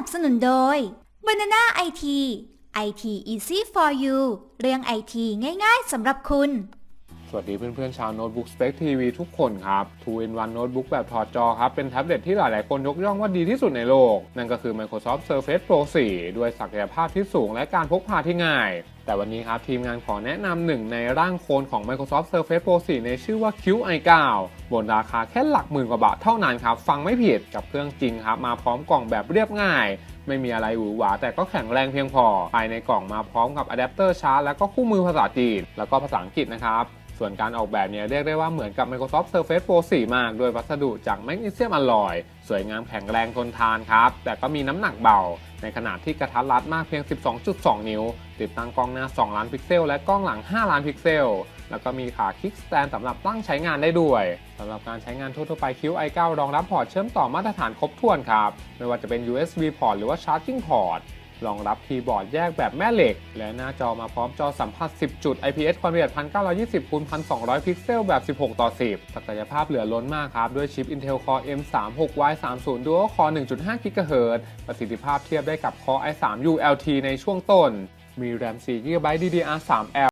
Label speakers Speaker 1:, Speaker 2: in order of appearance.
Speaker 1: นับสนุนโดย Banana IT IT Easy for you เรื่องไอทีง่ายๆสำหรับคุณ
Speaker 2: สวัสดีเพื่อนๆชาวโน้ตบุ๊ก Spec TV ทุกคนครับ 2 in 1โน้ตบุ๊กแบบถอดจอครับ เป็นแท็บเล็ตที่หลายๆคนยกย่องว่าดีที่สุดในโลก นั่นก็คือ Microsoft Surface Pro 4 ด้วยศักยภาพที่สูงและการพกพาที่ง่าย แต่วันนี้ครับ ทีมงานขอแนะนำหนึ่งในร่างโคลนของ Microsoft Surface Pro 4 ในชื่อว่า Qi9 บนราคาแค่หลักหมื่นกว่าบาทเท่านั้นครับ ฟังไม่ผิดกับเครื่องจริงครับ มาพร้อมกล่องแบบเรียบง่ายไม่มีอะไรหวือหวาแต่ก็แข็งแรงเพียงพอ ภายในกล่องมาพร้อมกับอะแดปเตอร์ชาร์จและก็คู่มือภาษาจีน แล้วก็ภาษาอังกฤษนะครับ ส่วนการออกแบบเนี่ยเรียกได้ว่าเหมือนกับ Microsoft Surface Pro 4 มาก โดยวัสดุจากแมกนีเซียมอลลอย สวยงามแข็งแรงทนทานครับ แต่ก็มีน้ำหนักเบา ในขนาดที่กระทัดรัดมากเพียง 12.2 นิ้ว ติดตั้งกล้องหน้า 2 ล้านพิกเซล และกล้องหลัง 5 ล้านพิกเซล แล้วก็มีขาคิกสแตนสำหรับตั้งใช้งานได้ด้วยสำหรับการใช้งานทั่วๆไป Qi9 รองรับพอร์ตเชื่อมต่อมาตรฐานครบถ้วนครับไม่ว่าจะเป็น USB port หรือว่า charging port รอ รองรับคีย์บอร์ดแยกแบบแม่เหล็ก และหน้าจอมาพร้อมจอสัมผัส 10 จุด IPS ความละเอียด 1920 x 1200 พิกเซล แบบ 16 ต่อ 10 ศักยภาพเหลือล้นมากครับ ด้วยชิป Intel Core M36Y30 Dual Core 1.5 GHz ประสิทธิภาพเทียบได้กับ Core i3 ULT ในช่วงต้น มี RAM 4 GB DDR3L